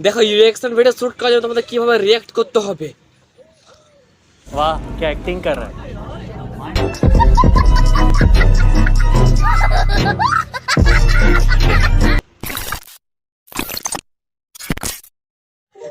দেখো reaction video shoot করার জন্য তোমাদের কিভাবে রিয়াক্ট করতে হবে वाह क्या एक्टिंग कर रहा है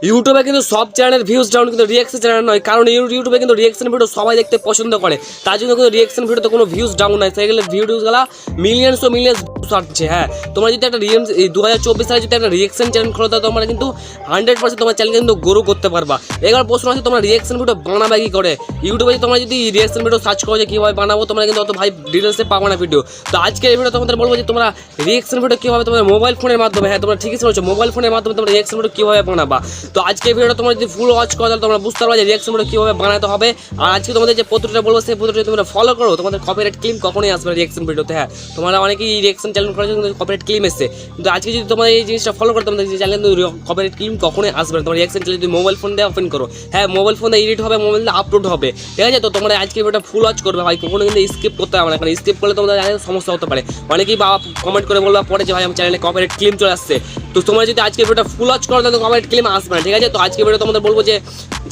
ইউটিউবে কিন্তু সব চ্যানেলের ভিউজ ডাউন কিন্তু রিয়াকশন চ্যানেল নয়। কারণ ইউ- ইউটিউবে কিন্তু রিয়াকশন ভিডিও সবাই দেখতে পছন্দ করে। তার জন্য কিন্তু রিয়াকশন ভিডিওতে কোনো ভিউজ ডাউন নাই। সেগুলো ভিডিওসগুলো মিলিয়নস ও মিলিয়ন্স আসছে হ্যাঁ। তোমরা যদি একটা রিয়েম দু হাজার চব্বিশ সালে যদি একটা রিয়াকশন চ্যানেল খোলো, তাহলে তোমরা কিন্তু হান্ড্রেড পার্সেন্ট তোমার চ্যানেল কিন্তু গ্রো করতে পারবা। এবার প্রশ্ন আছে তোমরা রিয়াকশন ভিডিও বানাবে কি করে? ইউটিউবে তোমরা যদি রিয়াকশন ভিডিও সার্চ করো যে কীভাবে বানাবো, তোমরা কিন্তু অত ভাই ডিটেলসে পাবো না ভিডিও তো আজকে এই ভিডিও তোমাদের বলব যে, তোমরা রিয়াকশন ভিডিও কীভাবে তোমাদের মোবাইল ফোনের মাধ্যমে হ্যাঁ তোমরা ঠিকই শুনেছো মোবাইল ফোনের মাধ্যমে তোমরা রিয়াকশন ভিডিও কীভাবে বানাবা। তো আজকে ভিডিওটা তোমরা যদি ফুল ওয়াচ করো, তাহলে তোমরা বুঝতে পারবে যে রিয়াকশন ভিডিও কীভাবে বানাতে হবে। আর আজকে তোমাদের যে পদ্ধতিটা বলব, সেই পদ্ধতিটা তোমরা ফলো করো। তোমাদের কপিরাইট ক্লিম কখনোই আসবে রিয়াকশন ভিডিওতে হ্যাঁ। তোমরা অনেকেই রিয়াকশন চ্যানেল করার জন্য কপিরাইট ক্লিম এসছে। কিন্তু আজকে যদি তোমরা এই জিনিসটা ফলো করো, তোমাদের চ্যানেল কিন্তু কপিরাইট ক্লিম কখনোই আসবে না। তোমার রিয়াকশন চ্যানেল যদি মোবাইল ফোন দিয়ে ওপেন করো হ্যাঁ মোবাইল ফোন দিয়ে এডিট হবে মোবাইল আপলোড হবে, ঠিক আছে? তো তোমরা আজকে ভিডিওটা ফুল ওয়াচ করবে, ভাই। কখনো কিন্তু স্কিপ করতে হবে না, কারণ স্কিপ করলে তোমাদের সমস্যা হতে পারে। অনেকেই বা কমেন্ট করে বলবা, পরে যে ভাই আমার চ্যানেলে কপিরাইট ক্লিম চলে আসছে। তো তোমরা যদি আজকে ভিডিওটা ফুল ওয়াচ করো, তাহলে কপিরাইট ক্লিম আসবে না, ঠিক আছে? তো আজকে ভিডিও তোমাদের বলব যে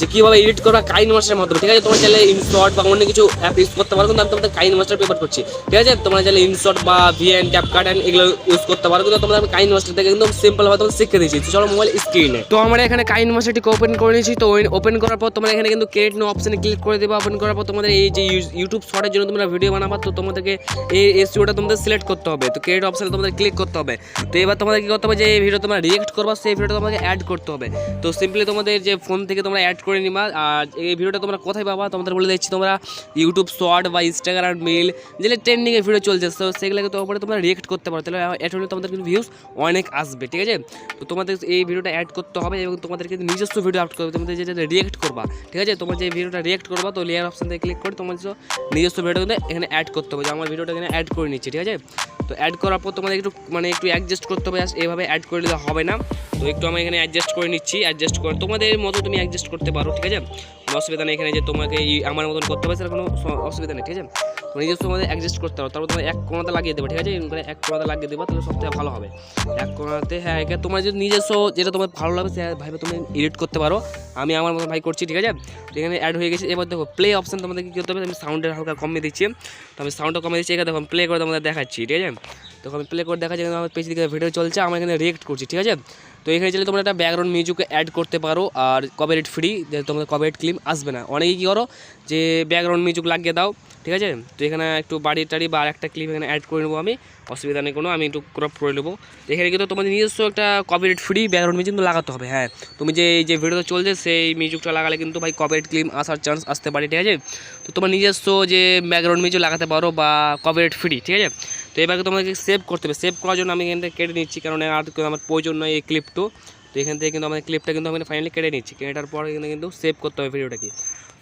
যে কীভাবে এডিট করবা কাইন মাস্টারের মাধ্যমে, ঠিক আছে? তোমরা চ্যানেলে ইনশর্ট বা অন্য কিছু অ্যাপ ইউজ করতে পারো, কিন্তু আমি তোমাদের কাইন মাস্টার পেপার করছি, ঠিক আছে? তোমরা চাইলে ইনশর্ট বা ভিএন ট্যাপ কাট এগুলো ইউজ করতে পারো, কিন্তু তোমাদের আমি কাইন মাস্টার থেকে একদম সিম্পল ভাবে তোমাদের শিখে দিয়েছি। তো চলো মোবাইল স্ক্রিনে তো আমরা এখানে কাইন মাস্টারটিকে ওপেন করে নিয়েছি, তো ওপেন করার পর তোমরা এখানে কিন্তু ক্রিয়েট নো অপশনে ক্লিক করে দেবে। ওপেন করার পর তোমাদের এই যে ইউটিউব শর্টের জন্য তোমরা ভিডিও বানাবা, তো তোমাদেরকে এই এসিওটা তোমাদের সিলেক্ট করতে হবে। তো ক্রিয়েট অপশনে তোমাদের ক্লিক করতে হবে। তো এবার তোমাদের কি করতে হবে যে ভিডিও তোমরা রিয়েক্ট করবা, সেই ভিডিওটা তোমাকে অ্যাড করতে হবে। তো সিম্পলি তোমাদের যে ফোন থেকে তোমরা অ্যাড করে নিবা, আর এই ভিডিওটা তোমরা কোথায় পাবা, তোমাদের বলে দিচ্ছি তোমরা ইউটিউব শর্ট বা ইনস্টাগ্রাম মেল যেগুলো ট্রেন্ডিংয়ে ভিডিও চলছে, তো সেগুলোকে তোমার তোমরা রিয়েক্ট করতে পারো। তাহলে অ্যাড হলে তোমাদের কিন্তু ভিউজ অনেক আসবে, ঠিক আছে? তো তোমাদের এই ভিডিওটা অ্যাড করতে হবে এবং তোমাদের কিন্তু নিজস্ব ভিডিও আপলোড করবে, তোমাদের যেটা রিয়েক্ট করবা, ঠিক আছে? তোমার যে ভিডিওটা রিয়েক্ট করবা, তো লেয়ার অপশন থেকে ক্লিক করে তোমার নিজস্ব ভিডিও কিন্তু এখানে অ্যাড করতে হবে। যে আমার ভিডিওটা এখানে অ্যাড করে নিচ্ছি, ঠিক আছে? তো অ্যাড করার পর তোমাদের একটু মানে একটু অ্যাডজাস্ট করতে হবে এভাবে অ্যাড করে দিলে হবে না। তো একটু আমি এখানে অ্যাডজাস্ট করে নিচ্ছি অ্যাডজাস্ট করে তোমাদের মতো তুমি অ্যাডজাস্ট করতে পারো, ঠিক আছে? কোনো অসুবিধা নেই এখানে যে তোমাকে আমার মতন করতে হবে, সেটা কোনো অসুবিধা নেই, ঠিক আছে? নিজস্ব তোমাদের অ্যাডজাস্ট করতে হবে। তারপর তোমার এক কোনাতে লাগিয়ে দেবে, ঠিক আছে? এরকম করে এক কোনাতে লাগিয়ে দেবে, তাহলে সবথেকে ভালো হবে। এক কোনাতে হ্যাঁ এখানে তোমার যদি নিজস্ব যেটা তোমার ভালো লাগবে, সে ভাইবে তুমি এডিট করতে পারো। আমি আমার মতো ভাই করছি, ঠিক আছে? এখানে অ্যাড হয়ে গেছে। এবার দেখো প্লে অপশান তোমাদের কী করতে হবে? আমি সাউন্ডের হালকা কমিয়ে দিচ্ছি। তো আমি সাউন্ডটা কমিয়ে দিচ্ছি। এখানে দেখো প্লে করে তোমাদের দেখাচ্ছি, ঠিক আছে? তো আমি প্লে করে দেখাচ্ছি, এখানে আমার পেছনে দিকে ভিডিও চলছে, আমরা এখানে রিয়েক্ট করছি, ঠিক আছে? তো এখানে চাইলে তোমরা একটা ব্যাকগ্রাউন্ড মিউজিক অ্যাড করতে পারো, আর কপিরাইট ফ্রি তোমাদের কপিরাইট ক্লিম আসবে না। অনেকেই কী করো, যে ব্যাকগ্রাউন্ড মিউজিক লাগিয়ে দাও, ঠিক আছে? তো এখানে একটু বাড়ি টাড়ি বা একটা ক্লিপ এখানে অ্যাড করে নেব আমি, অসুবিধা নেই কোনো, আমি একটু ক্রপ করে নেব। এখানে কিন্তু তোমাদের নিজস্ব একটা কপিরাইট ফ্রি ব্যাকগ্রাউন্ড মিউজিক কিন্তু লাগাতে হবে হ্যাঁ। তুমি যে যে ভিডিওটা চলছে, সেই মিউজিকটা লাগালে কিন্তু ভাই কপিরাইট ক্লিম আসার চান্স আসতে পারে, ঠিক আছে? তো তোমার নিজস্ব যে ব্যাকগ্রাউন্ড মিউজিক লাগাতে পারো বা কপিরাইট ফ্রি ঠিক আছে? তো এবারে তোমাকে সেভ করতে হবে। সেভ করার জন্য আমি এখান থেকে কেটে নিচ্ছি, কারণ আর আমার প্রয়োজন নয় এই ক্লিপটো তো এখান থেকে কিন্তু আমাদের ক্লিপটা কিন্তু আমি ফাইনালি কেটে নিচ্ছি। কেটার পর কিন্তু সেভ করতে হবে ভিডিওটাকে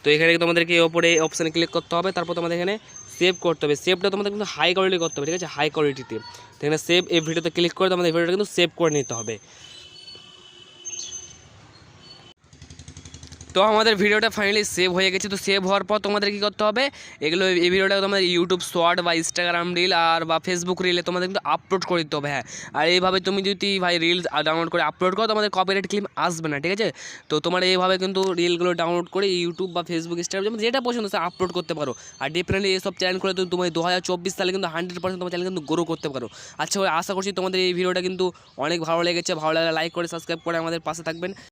তো এখানে কিন্তু তোমাদেরকে ওপরে অপশানে ক্লিক করতে হবে, তারপর তোমাদের এখানে সেভ করতে হবে। সেভটা তোমাদের কিন্তু হাই কোয়ালিটি করতে হবে, ঠিক আছে? হাই কোয়ালিটিতে তো। এখানে সেভ এই ভিডিওতে ক্লিক করে তোমাদের ভিডিওটা কিন্তু সেভ করে নিতে হবে। তো আমাদের ভিডিওটা ফাইনালি সেভ হয়ে গেছে। তো সেভ হওয়ার পর তোমাদের কী করতে হবে? এগুলো, এই ভিডিওটা তোমাদের ইউটিউব শর্ট বা ইনস্টাগ্রাম রিল আর বা ফেসবুক রিলে তোমাদের কিন্তু আপলোড করে দিতে হবে হ্যাঁ। আর এইভাবে তুমি যদি ভাই রিলস ডাউনলোড করে আপলোড করো, তোমাদের কপিরাইট ক্লিম আসবে না, ঠিক আছে? তো তোমার এইভাবে কিন্তু রিলগুলো ডাউনলোড করে ইউটিউব বা ফেসবুক ইনস্টাগ্রাম যেটা পছন্দ সে আপলোড করতে পারো। আর ডেফিনেটলি এইসব চ্যানেল করে তুমি দু হাজার চব্বিশ সালে কিন্তু হান্ড্রেড পার্সেন্ট তোমার চ্যানেল কিন্তু গ্রো করতে পারো। আচ্ছা আশা করছি তোমাদের এই ভিডিওটা কিন্তু অনেক ভালো লেগেছে। ভালো লাগলে লাইক করে সাবস্ক্রাইব করে আমাদের পাশে থাকবেন।